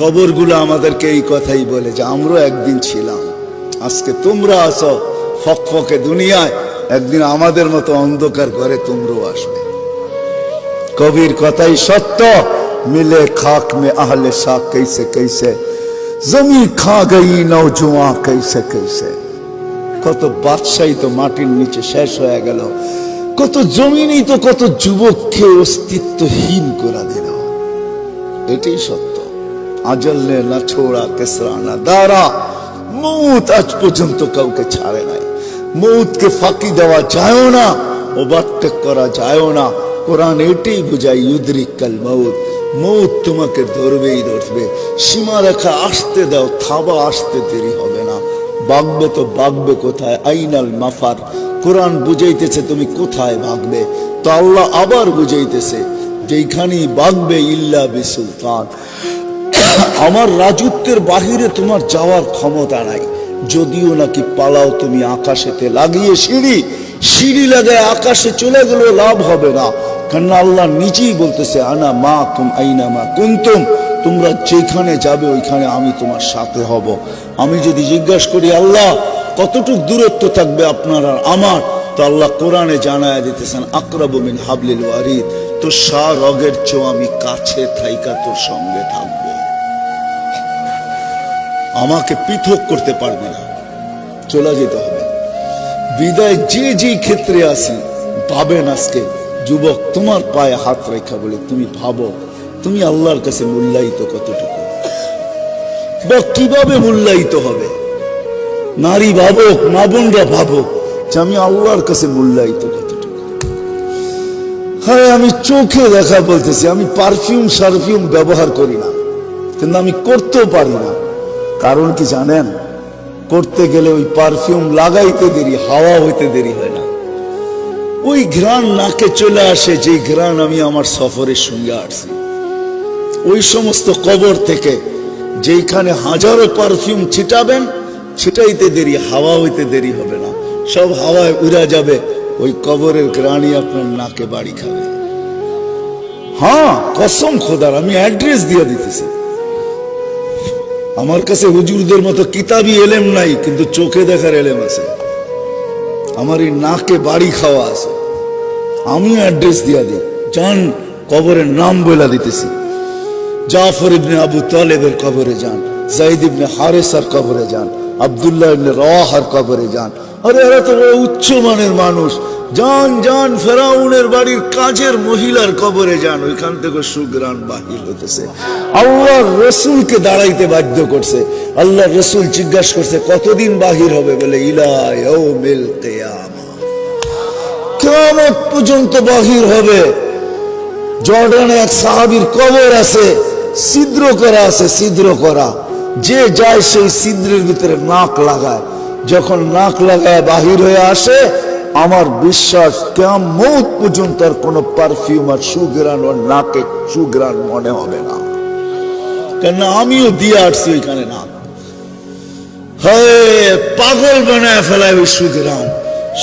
কবরগুলো আমাদেরকে এই কথাই বলে যে আমরা একদিন ছিলাম। আজকে তোমরা আসো ফকফকে দুনিয়ায়। একদিন আমাদের মতো অন্ধকার ঘরে তোমরাও আসবে। কবির কথাই সত্য। মিলে খাক মে আহলে শাক কেসে কেসে জমি খা গই নৌজুয়া কেসে কেসে কত বাদশাহী তো মাটির নিচে শেষ হয়ে গেল। কত জমিনই তো কত যুবককে অস্তিত্বহীন করা দিল। এটাই সত্য। আজল নে না ছোড়া কেসরা না দাঁড়া। মৌত আজ পর্যন্ত কাউকে ছাড়ে নাই। মৌতকে ফাঁকি দেওয়া যায় না ওভারটেক করা যায় না। কোরআন এটাই বুঝায়, ইউদ্রিক কাল মৌত। মৌত তোমাকে ধরবেই ধরবে। সীমা রেখা আসতে দাও, থাবা আসতে দেরি হবে না। বাগবে তো বাগবে কোথায়? আইনাল মাফার। কোরআন বুঝাইতেছে তুমি কোথায় ভাগবে? তো আল্লাহ আবার বুঝাইতেছে যেখানেই বাগবে ইল্লা বিসুলতান। আমার রাজত্বের বাহিরে তোমার যাওয়ার ক্ষমতা নাই। যদিও নাকি পালাও তুমি আকাশেতে লাগিয়ে সিঁড়ি সিঁড়ি লাগায় আকাশে চলে গেলেও লাভ হবে না। কেননা আল্লাহ নিজেই বলতেছে, আনা মা কুম আইনা মা কুন্তুম। তোমরা যেখানে যাবে, ওইখানে আমি তোমার সাথে হব। আমি যদি জিজ্ঞাসা করি, আল্লাহ, কতটুক দূরত্ব থাকবে আপনার আর আমার? তো আল্লাহ কোরআনে জানায় দিতেছেন, আকরাবু মিন হাবলিল ওয়ারিদ। তো সা রগের চেয়েও আমি কাছে থাইকা তোর সঙ্গে থাকব। আমাকে পৃথক করতে পারবে না। চলে যেতে হবে। বিদায় যে যে ক্ষেত্রে আসি ভাবেন আজকে, যুবক, তোমার পায়ে হাত রেখা বলে তুমি ভাবো, তুমি আল্লাহর কাছে মূল্যায়িত কতটুকু? বা কীভাবে মূল্যায়িত হবে? নারী ভাবুক, মা বোনরা ভাবুক যে আমি আল্লাহর কাছে মূল্যায়িত কতটুকু? হ্যাঁ আমি চোখে দেখা বলতেছি, আমি পারফিউম সারফিউম ব্যবহার করি না। কিন্তু আমি করতেও পারি না। কারণ কি জানেন? করতে গেলে ওই পারফিউম লাগাইতে দেরি, হাওয়া হইতে দেরি হয় না। ওই ঘ্রাণ নাকে চলে আসে, যে ঘ্রাণ আমি আমার সফরের সঙ্গে আসছি। ওই সমস্ত কবর থেকে যেইখানে হাজারো পারফিউম ছিটাবেন, ছিটাইতে দেরি, হাওয়া হইতে দেরি হবে না। সব হাওয়ায় উড়া যাবে, ওই কবরের গ্রাণই আপনার নাকে বাড়ি খাবে। হ্যাঁ কসম খোদার, আমি অ্যাড্রেস দিয়ে দিতেছি। আমার কাছে হুজুরদের মতো কিতাবি এলেম নাই, কিন্তু চোখে দেখার এলেম আছে। আমার এই নাকে বাড়ি খাওয়া আছে। আমি অ্যাড্রেস দিয়া দিই। যান কবরের নাম বলে দিতেছি। জাফর ইবনে আবু তালেবের কবরে যান, জাইদ ইবনে হারেসার কবরে যান আবদুল্লাহ রাহার কবরে যান। আরে, এরা তো উচ্চ মানের মানুষ। যান যান, ফেরাউনের বাড়ির কাজের মহিলার কবরে যান। ওইখান থেকে সুগ্রাণ বাহির হতেছে আল্লাহ রসুলকে দাঁড়াইতে বাধ্য করছে। আল্লাহ রসুল জিজ্ঞাসা করছে, কতদিন বাহির হবে? বলে ইলাই ও মিল কেয়ামা। কেমন পর্যন্ত বাহির হবে। জর্ডানে এক সাহাবির কবর আছে, ছিদ্র করা আছে, ছিদ্র করা। যে যায় সেই ছিদ্রের ভিতরে নাক লাগায়। যখন নাক লাগায় বাহির হয়ে আসে, আমার বিশ্বাস কেমন পর্যন্ত আর কোনো পারফিউম আর সুগ্রান ওর নাকে সুগ্রান মনে হবে না। কেন আমিও দিয়ে আসছি ওইখানে পাগল বানায় ফেলায় ওই সুগ্রাম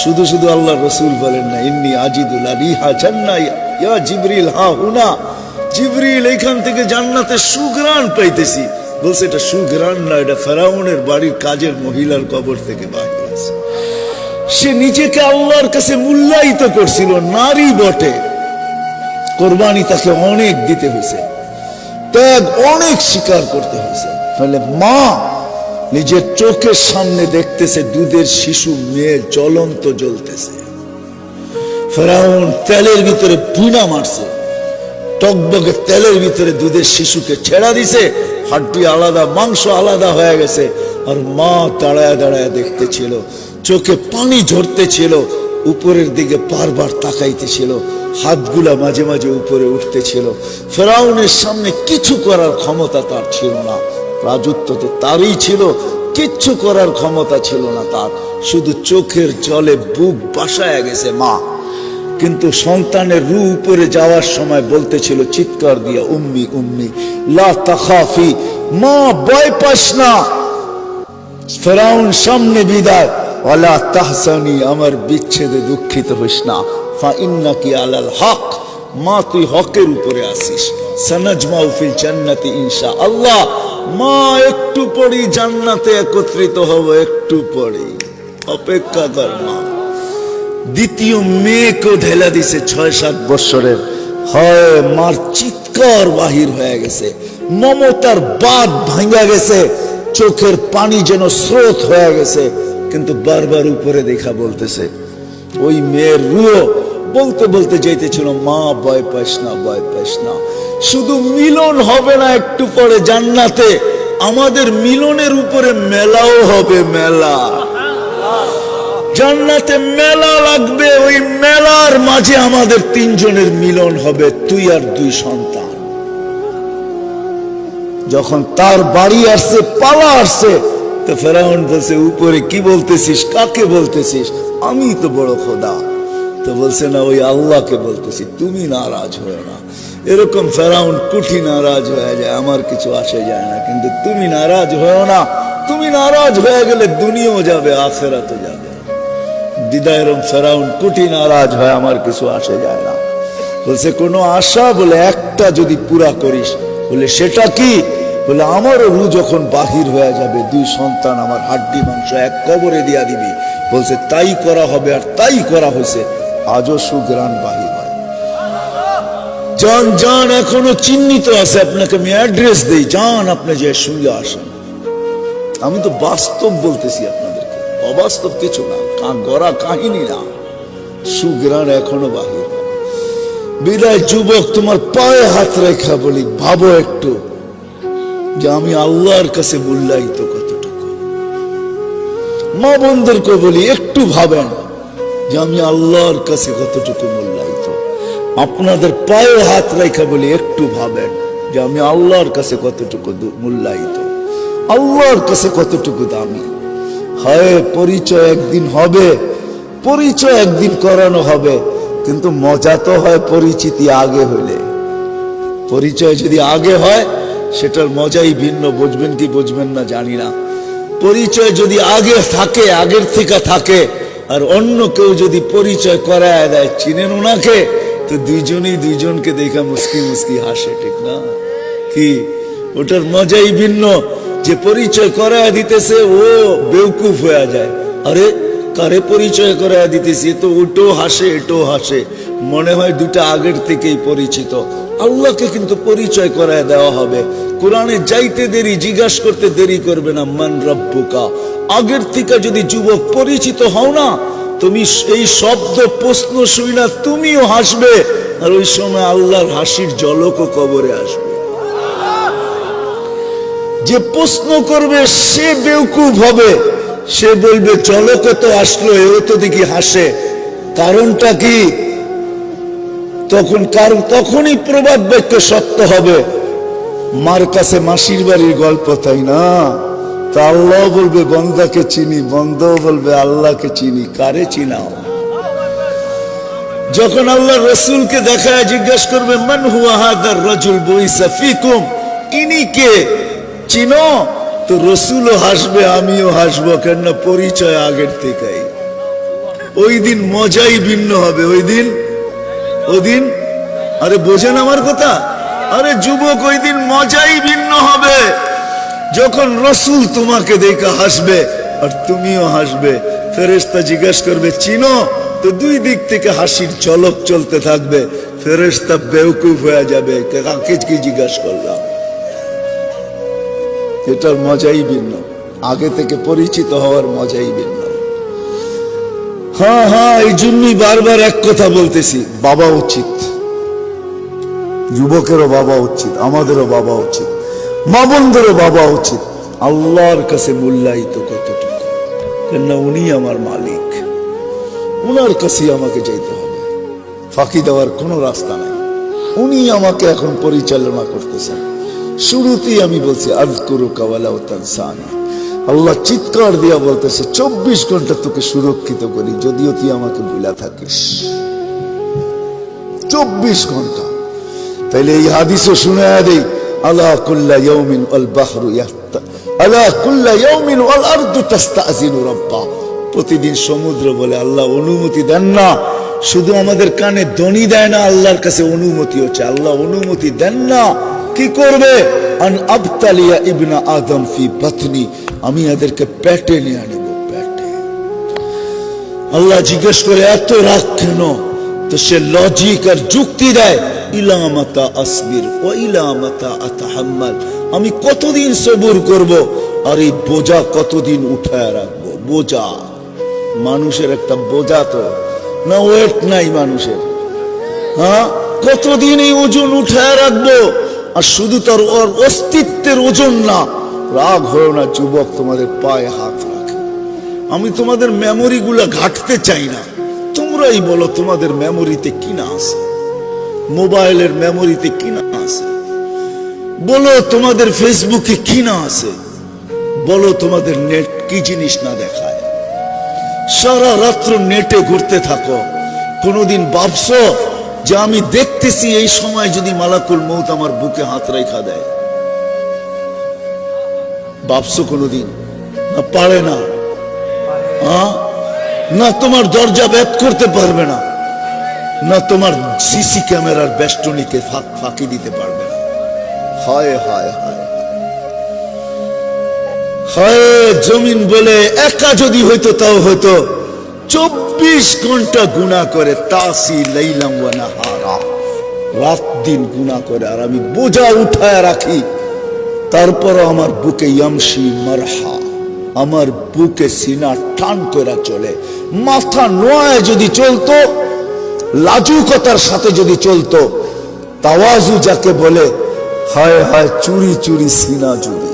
শুধু শুধু আল্লাহ রসুল বলেন না, ইন্নি আজিদুল্লাহ রিহা জান্নাই। ইয়া জিবরিল, হা, হুনা। জিবরিল, এইখান থেকে জান্নাতে সুগ্রাণ পাইতেছি। বলছে, এটা সুগ্রাণ না, এটা ফেরাউনের বাড়ির কাজের মহিলার কবর থেকে বাহির আছে সে নিজেকে আল্লাহর কাছে মূল্যায়িত করছিল, নারী বটে। কোরবানি তাকে অনেক দিতে হয়েছে, ত্যাগ অনেক স্বীকার করতে হয়েছে। তাহলে মা নিজের চোখের সামনে দেখতেছে, দুধের শিশু মেয়ে জ্বলন্ত জ্বলতেছে। ফেরাউন তেলের ভিতরে পুনা মারছে। টকবগে তেলের ভিতরে দুধের শিশুকে ছেড়া দিছে, হাড্ডি আলাদা, মাংস আলাদা হয়ে গেছে। আর মা দাঁড়ায় দাঁড়ায় দেখতেছিল, চোখে পানি ঝরতেছিল, উপরের দিকে বারবার তাকাইতেছিল, হাতগুলা মাঝে মাঝে উপরে উঠতেছিল। ফেরাউনের সামনে কিছু করার ক্ষমতা তার ছিল না। রাজত্ব তো তারই ছিল, কিচ্ছু করার ক্ষমতা ছিল না তার। শুধু চোখের জলে বুক বাসায় গেছে মা। কিন্তু সন্তানের রু উপরে যাওয়ার সময় বলতেছিল, চিৎকার দিয়া, উম্মি উম্মি, লা তাখাফি, মা, ভয় পাস না। ফেরাউন, সামনে বিদায়। তাহসানি, আমার বিচ্ছেদে দুঃখিত হইস না। ফা ইন্নাকি আলাল হক, মা, তুই হকের উপরে আসিস সানাজমাউ ফিল জান্নাতি ইনশা আল্লাহ। মা, একটু পরেই জান্নাতে একত্রিত হব, একটু পরেই। অপেক্ষা কর মা। দ্বিতীয় মেয়েকেও ঢেলা দিছে ছয় সাত বৎসরের হয়, মার চিৎকার বাহির হয়ে গেছে। মমতার বাদ ভাঙ্গা গেছে। চোখের পানি যেন স্রোত হয়ে গেছে। কিন্তু বারবার উপরে দেখা বলতেছে, ওই মেয়ের রুয়ো বলতে বলতে যাইতেছিল, মা, ভয় পাইস না, ভয় পাইস না। শুধু মিলন হবে না একটু পরে জান্নাতে। আমাদের মিলনের উপরে মেলাও হবে মেলা। জান্নাতে মেলা লাগবে, ওই মেলার মাঝে আমাদের তিনজনের মিলন হবে, তুই আর দুই সন্তান। যখন তার বাড়ি আসছে, পালা আসছে, তো ফেরাউন বলছে, উপরে কি বলতেছিস? কাকে বলতেছিস? আমি তো বড় খোদা। তো বলছে, না, ওই আল্লাহকে বলতেছি, তুমি নারাজ হয়ে না। এরকম ফেরাউন কুঠি নারাজ হয়ে যায়, আমার কিছু আসে যায় না, কিন্তু তুমি নারাজ হয়েও না। তুমি নারাজ হয়ে গেলে দুনিয়াও যাবে, আখেরাতও যাবে। দিদায়রম ফেরাউন কুটি নারাজ হয়, আমার কিছু আসে যায় না। বলছে, কোনো আশা বলে একটা যদি পুরা করিস, বলে সেটা কি? বলে আমারও রু যখন বাহির হয়ে যাবে, দুই সন্তান আমার হাড্ডি মাংস এক কবরে দিয়া দিবি। বলছে, তাই করা হবে আর তাই করা হয়েছে, আজও সুগ্রাণ বাহির হয়। যান যান এখনও চিহ্নিত আছে, আপনাকে আমি অ্যাড্রেস দেই। যান আপনি যে সঙ্গে আসেন। আমি তো বাস্তব বলতেছি আপনাদেরকে, অবাস্তব কিছু না। গড়া কাহিনী না সুগ্রাণ এখনও বাহির। বিদায় যুবক, তোমার পায়ে হাত রেখা বলি, ভাবো একটু যে আমি আল্লাহর কাছে মূল্যায়িত কতটুকু। মা বন্ধুরকে বলি, একটু ভাবেন যে আমি আল্লাহর কাছে কতটুকু মূল্যায়িত। আপনাদের পায়ে হাত রেখা বলি, একটু ভাবেন যে আমি আল্লাহর কাছে কতটুকু মূল্যায়িত। আল্লাহর কাছে কতটুকু দামি। হয়, পরিচয় একদিন হবে, পরিচয় একদিন করানো হবে। কিন্তু মজা তো হয় পরিচিতি আগে হইলে। পরিচয় যদি আগে হয়, সেটার মজাই ভিন্ন, বুঝবেন কি বুঝবেন না জানি না। পরিচয় যদি আগে থাকে, আগের থেকে থাকে, আর অন্য কেউ যদি পরিচয় করায় দেয়, চিনেন ওনাকে তো দুইজনই দুইজনকে দেখা মুস্কি মুস্কি হাসে, ঠিক না? কি? ওটার মজাই ভিন্ন। যে পরিচয় করায় দিতেছে, ও বেউকুফ হয়ে যায়। আরে, কারে পরিচয় করায় দিতেছি? তো ওটাও হাসে এটাও হাসে। মনে হয় দুটা আগের থেকেই পরিচিত। আল্লাহকে কিন্তু পরিচয় করায় দেওয়া হবে। কোরআনে যাইতে দেরি, জিজ্ঞাসা করতে দেরি করবে না, মান রব্বুকা। আগের থেকে যদি যুবক পরিচিত হও না, তুমি এই শব্দ প্রশ্ন শুই না তুমিও হাসবে। আর ওই সময় আল্লাহর হাসির জলকও কবরে আসবে। যে প্রশ্ন করবে, সে বেউকুফ হবে। সে বলবে, চলো কত আসলো এও তো দেখি হাসে। কারণটা কি? তখন কারণ তখনই প্রবাদ বাক্য সত্য হবে। মার কাছে মাসির বাড়ির গল্প তাই না? তা আল্লাহ বলবে, বন্দাকে চিনি, বন্দাও বলবে, আল্লাহকে চিনি, কারে চিনাও? যখন আল্লাহ রসুলকে দেখায়, জিজ্ঞাসা করবে, মান হুয়া হাদার রজুল বইসা ফিকুম? ইনি কে? চিনো? তো রসুলও হাসবে, আমিও হাসবো, কেননা পরিচয় আগের থেকেই। ওই দিন মজাই ভিন্ন হবে, ওই দিন? ওই দিন? আরে বোঝেন আমার কথা? আরে যুবক, ওই দিন মজাই ভিন্ন হবে। যখন রসুল তোমাকে দেখে হাসবে, আর তুমিও হাসবে ফেরেস্তা জিজ্ঞাসা করবে, চিনো? তো দুই দিক থেকে হাসির চলক চলতে থাকবে ফেরেস্তা বেউকুফ হয়ে যাবে। কাকে কি জিজ্ঞাসা করলাম? এটার মজাই ভিন্ন। আগে থেকে পরিচিত হওয়ার মজাই ভিন্ন। হ্যাঁ হ্যাঁ এই জন্যই বারবার এক কথা বলতেছি, বাবা উচিত। যুবকেরও বাবা উচিত, আমাদেরও বাবা উচিত, মা বোনদেরও বাবা উচিত। আল্লাহর কাছে মূল্যায়িত কতটুকু? কেননা উনি আমার মালিক। উনার কাছেই আমাকে যেতে হবে। ফাঁকি দেওয়ার কোনো রাস্তা নাই। উনি আমাকে এখন পরিচালনা করতেছেন। শুরুতেই আমি বলছি আজ করু কাওয়ালা ও তানসানি। আল্লাহ চিৎকার দিয়া বলতেছে, চব্বিশ ঘণ্টা তোকে সুরক্ষিত করি, যদিও তুই আমাকে ভুলা থাকিস। চব্বিশ ঘণ্টা। তাইলে এই হাদিসও শুনে দেই, আলা কুল্লা ইয়াউমিন ওয়াল বাহরু ইয়াহতা আলা কুল্লা ইয়াউমিন ওয়াল আরদু তাস্তাযিনু রাব্বা। প্রতিদিন সমুদ্র বলে আল্লাহ অনুমতি দেন না, শুধু আমাদের কানে ধ্বনি দেয় না, আল্লাহর কাছে অনুমতি হচ্ছে আল্লাহ অনুমতি দেন না। কি করবে? আন আবতালিয়া ইবনা আদম ফি বাতনি। আমি এদেরকে পেটে নিয়ে আনিব, পেটে। আল্লাহ জিজ্ঞেস করে, এত রাগ কেন? তো সে লজিক আর যুক্তি দেয় ইলামাতা আসবির ও ইলামাতা আতাহাম্মাল। আমি কতদিন সবুর করব? আর এই বোঝা কতদিন উঠায় রাখব? বোঝা। মানুষের একটা বোঝা তো। না ওয়েট নাই মানুষের। হ্যাঁ? কতদিন এই ওজন উঠায় রাখব? আর শুধু তার ওর অস্তিত্বের ওজন না, রাগ হয়েও না যুবক তোমাদের পায়ে হাত রাখে। আমি তোমাদের মেমোরি গুলা ঘাটতে চাই না। তোমরাই বলো তোমাদের মেমোরিতে কি না আছে? মোবাইলের মেমোরিতে কি না আছে? বলো তোমাদের ফেসবুকে কি না আছে? বলো তোমাদের নেট কি জিনিস না দেখায়? সারা রাত্র নেটে ঘুরতে থাকো। কোনোদিন ভাবছ যে আমি দেখতেছি এই সময় যদি মালাকুল মৌত আমার বুকে হাত রেখা দেয়। ভাবছ কোনোদিন? না পারে না? না তোমার দরজা ব্যাপ করতে পারবে না। না তোমার সিসি ক্যামেরার বেষ্টনীকে ফাঁক ফাঁকি দিতে পারবে না। হায় হায় হায়। হয়, জমিন বলে একা যদি হইতো তাও হইতো। চব্বিশ ঘণ্টা গুণা করে তাসি, লাইলাম নাহারা। রাত দিন গুণা করে, আর আমি বোঝা উঠায় রাখি, তারপরও আমার বুকে ইয়ামসি মারহা, আমার বুকে সিনা টান করে চলে। মাথা নয় যদি চলতো, লাজুকতার সাথে যদি চলতো, তাওয়াজু যাকে বলে, হায় হায় চুরি চুরি সিনা চুরি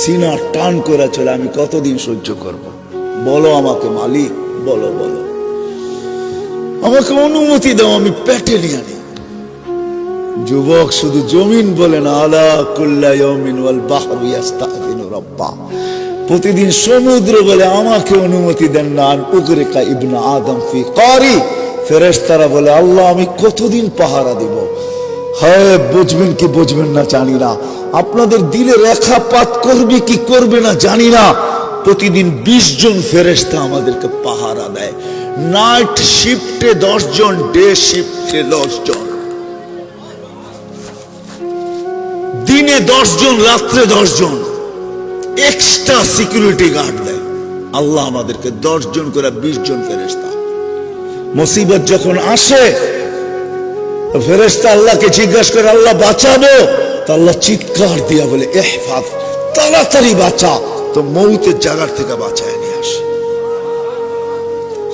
সিনা টান করে চলে, আমি কতদিন সহ্য করব। বলো আমাকে, মালিক, বলো বলো। আমাকে অনুমতি দাও, আমি পেটে নিয়ে আনি যুবক শুধু জমিন বলে না, আলা কুল্লা ইয়াউমিন ওয়াল বাহরু ইয়াস্তাযিনু রাব্বা। প্রতিদিন সমুদ্র বলে আমাকে অনুমতি দেন না আর উগরিকা ইবনা আদম ফি কারি ফেরেশতারা বলে, আল্লাহ, আমি কতদিন পাহারা দিব? হয়, বুঝবেন কি বুঝবেন না, জানি না। আপনাদের দিলে রেখাপাত করবে কি করবে না, জানি না। প্রতিদিন বিশ জন ফেরেস্তা আমাদেরকে পাহারা দেয়। নাইট শিফটে দশ জন ডে শিফটে দশ জন। দিনে দশ জন, রাত্রে দশ জন। এক্সট্রা সিকিউরিটি গার্ড দেয়। আল্লাহ আমাদেরকে দশ জন করে বিশ জন ফেরেস্তা মুসিবত যখন আসে ফেরেস্তা আল্লাহকে জিজ্ঞাসা করে, আল্লাহ বাঁচাবো? তা আল্লাহ চিৎকার দিয়া বলে, এহফাজ, তাড়াতাড়ি বাঁচা। তো মৌতের জায়গার থেকে বাঁচায় নিয়ে আসে।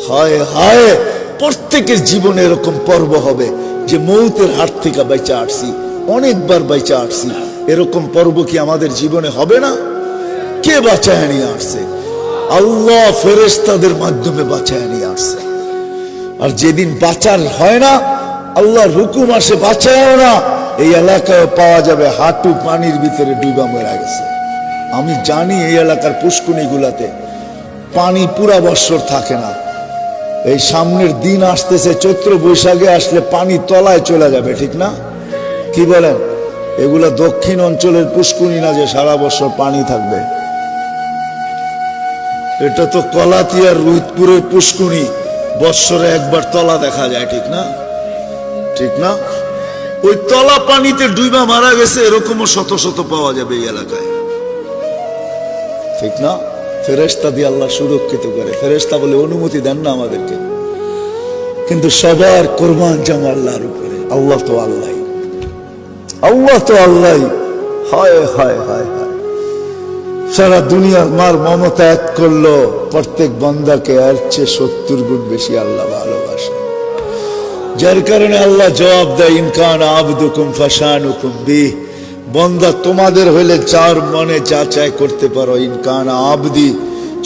হায় হায়, প্রত্যেকের জীবনে এরকম পর্ব হবে যে মৌতের হাত থেকে বেঁচে আসছি, অনেকবার বেঁচে আসছি। এরকম পর্ব কি আমাদের জীবনে হবে না? কে বাঁচায় নিয়ে আসছে? আল্লাহ ফেরেস্তাদের মাধ্যমে বাঁচায় নিয়ে আসছে। আর যেদিন বাঁচার হয় না, আল্লাহ রুকুম আসে বাঁচায়ও না। এই এলাকায় পাওয়া যাবে হাঁটু পানির ভিতরে ডুবা মেরা গেছে। আমি জানি এই এলাকার পুষ্কুনি গুলাতে পানি পুরা বৎসর থাকে না। এই সামনের দিন আসতেছে, চৈত্র বৈশাখে আসলে পানি তলায় চলে যাবে, ঠিক না? কি বলেন? এগুলা দক্ষিণ অঞ্চলের পুষ্কুনি না যে সারা বছর পানি থাকবে? এটা তো কলাতিয়ার রুদপুরের পুষ্কুনি, বৎসরে একবার তলা দেখা যায়, ঠিক না? ঠিক না? ওই তলা পানিতে ডুইবা মারা গেছে, এরকমও শত শত পাওয়া যাবে এই এলাকায়। ঠিক না? ফেরেস্তা দিয়ে আল্লাহ সুরক্ষিত করে। ফেরেস্তা বলে, অনুমতি দেন না আমাদেরকে। কিন্তু সবার কোরবান জামা আল্লাহর উপরে। আল্লাহ তো আল্লাহ আল্লাহ তো আল্লাহ হায় হায় হায় হায়। সারা দুনিয়ার মার মমতা এক করল। প্রত্যেক বন্দাকে আর চেয়ে সত্তর গুণ বেশি আল্লাহ ভালোবাসে। যার কারণে আল্লাহ জবাব দেয় ইনকান আবদুকুম ফাসানুকুম বি বন্দা তোমাদের হইলে যার মনে যা চাই করতে পারো। ইনকান আবদি,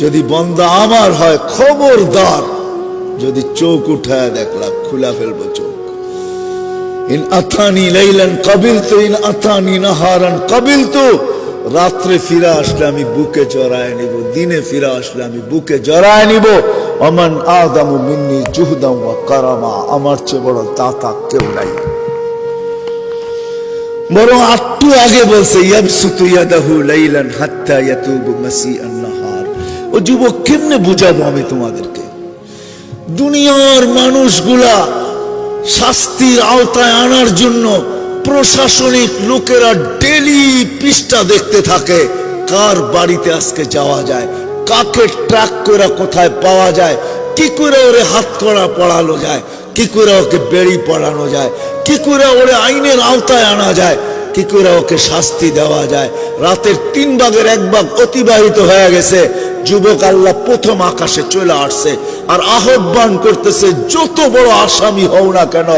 যদি বন্দা আমার হয় খবরদার, যদি চোখ উঠায় দেখলাম খুলা ফেলব চোখ। ইন কবিল কবিল রাত্রে আসলে আমি বুকে জড়ায় নিব, দিনে ফিরে আসলে আমি বুকে জড়ায় মিন্নি আমার চেয়ে বড় দাতা কেউ নাই। বরং আটটু আগে বলছে ও যুবক, কেমনে বুঝাবো আমি তোমাদেরকে? দুনিয়ার মানুষগুলা শাস্তির আওতায় আনার জন্য প্রশাসনিক লোকেরা ডেলি পৃষ্ঠা দেখতে থাকে, কার বাড়িতে আজকে যাওয়া যায়, কাকে ট্রাক করে কোথায় পাওয়া যায়, কি করে ওরে হাত করা পড়ালো যায়। কি করে ওকে বেড়ি পড়ানো যায় কি করে ওরে আইনের আওতায় আনা যায় কি করে ওকে শাস্তি দেওয়া যায়। রাতের তিন ভাগের এক ভাগ অতিবাহিত হয়ে গেছে যুবক আল্লাহ প্রথম আকাশে চলে আসছে আর আহ্বান করতেছে, যত বড় আসামি হও না কেন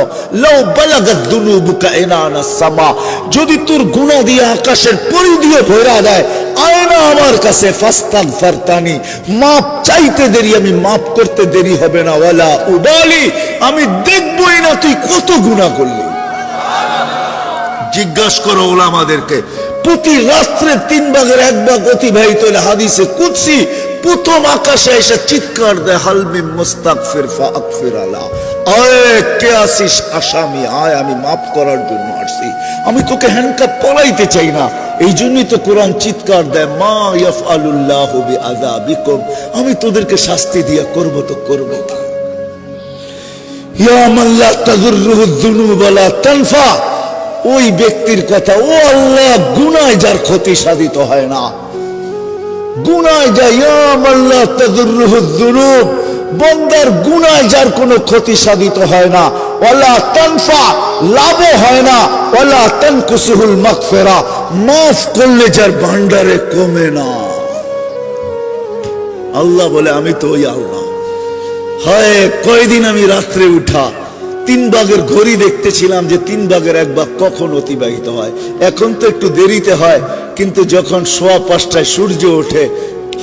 যদি তোর গুনাহ দিয়ে আকাশের পরিধিও ভরা দেয় আয় না আমার কাছে ফাস্তাগ ফারতানি, মাপ চাইতে দেরি আমি মাপ করতে দেরি হবে না, ওয়ালা উবালি, আমি দেখবই না তুই কত গুনাহ করলি। জিজ্ঞাসা করো ওলামাদেরকে প্রতি রাত্রে তিন ভাগের এক ভাগ অতিবাহিত হলে হাদিসে কুৎসি প্রথম আকাশে এসে চিৎকার দেয় হালমি মুস্তাগফির ফাগফির আলা। আমি এই জন্যই তো কোরআন চিৎকার দেয় আমি তোদেরকে শাস্তি তো ওই ব্যক্তির কথা, ও আল্লাহ, গুনায় যার ক্ষতি সাধিত হয় না। গুনায় যায় আল্লাহ বন্দার গুনায় যার কোনো ক্ষতি সাধিত হয় না। ওয়ালা তানফা, লাভও হয় না। মাগফিরা, মাফ করলে যার ভান্ডারে কমে না। আল্লাহ বলে, আমি তো ওই আল্লাহ। হয়, কয়দিন আমি রাত্রে উঠা তিন ভাগের ঘড়ি দেখতেছিলাম যে তিন ভাগের এক বাঘ কখন অতিবাহিত হয়। এখন তো একটু দেরিতে হয়, কিন্তু যখন সোয়া পাঁচটায় সূর্য ওঠে,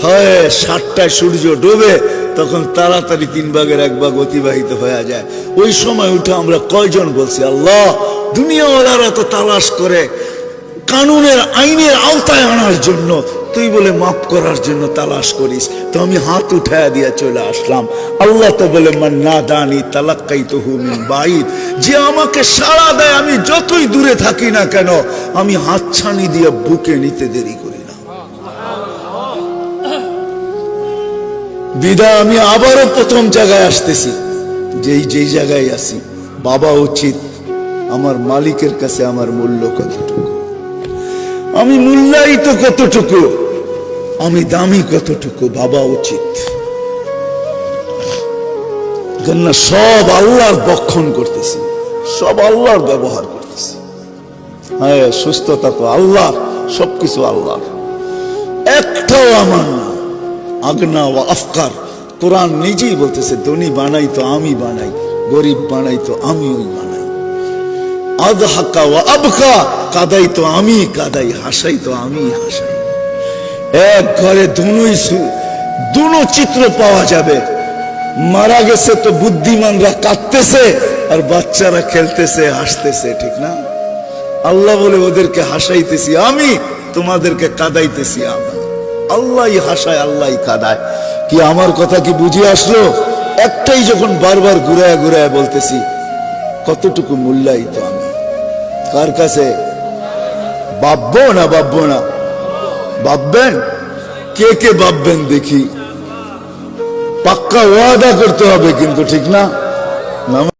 হয়, সাতটায় সূর্য ডোবে, তখন তাড়াতাড়ি তিন ভাগের এক বাঘ অতিবাহিত হয়ে যায়। ওই সময় উঠে আমরা কয়জন বলছি, আল্লাহ, দুনিয়াওয়ালারা তো তালাশ করে, কানুনের আইনের আওতায় আনার জন্য তুই বলে মাফ করার জন্য তালাশ করিস। তো আমি হাত উঠায় দিয়ে চলে আসলাম। আল্লাহ তো বলে, মান না দানি তালাক্কাই তো হুমিন বাইর যে আমাকে সাড়া দেয়, আমি যতই দূরে থাকি না কেন, আমি হাতছানি দিয়ে বুকে নিতে দেরি করি না। বিদা আমি আবারও প্রথম জায়গায় আসতেছি। যেই যেই জায়গায় আসি বাবা উচিত আমার মালিকের কাছে আমার মূল্য কতটুকু? আমি মূল্যায়িত কতটুকু? আমি দামি কতটুকু ভাবা উচিত? কেননা সব আল্লাহর বক্ষণ করতেছি, সব আল্লাহর ব্যবহার করতেছি। হ্যাঁ সুস্থতা তো আল্লাহ সবকিছু আল্লাহ একটাও আমার না, আগনা ও আফকার। কোরআন নিজেই বলতেছে, ধনী বানাই তো আমি বানাই, গরিব বানাই তো আমি ওই বানাই। আদহাকা ও আবকা, কাদাই তো আমি কাদাই, হাসাই তো আমি হাসাই। এক ঘরে দুনুই সু- দুনো চিত্র পাওয়া যাবে। মারা গেছে তো বুদ্ধিমানরা কাঁদতেছে আর বাচ্চারা খেলতেছে, হাসতেছে, ঠিক না? আল্লাহ বলে, ওদেরকে হাসাইতেছি আমি, তোমাদেরকে কাদাইতেছি আমি। আল্লাহ হাসায় আল্লাহ কাদায়। কি আমার কথা কি বুঝে আসলো? একটাই যখন বারবার ঘুরায় ঘুরায় বলতেছি, কতটুকু মূল্যায়িত আমি? কার কাছে? ভাববো না ভাববো না। ভাববেন? কে কে ভাববেন দেখি। পাক্কা ওয়াদা করতে হবে কিন্তু ঠিক না?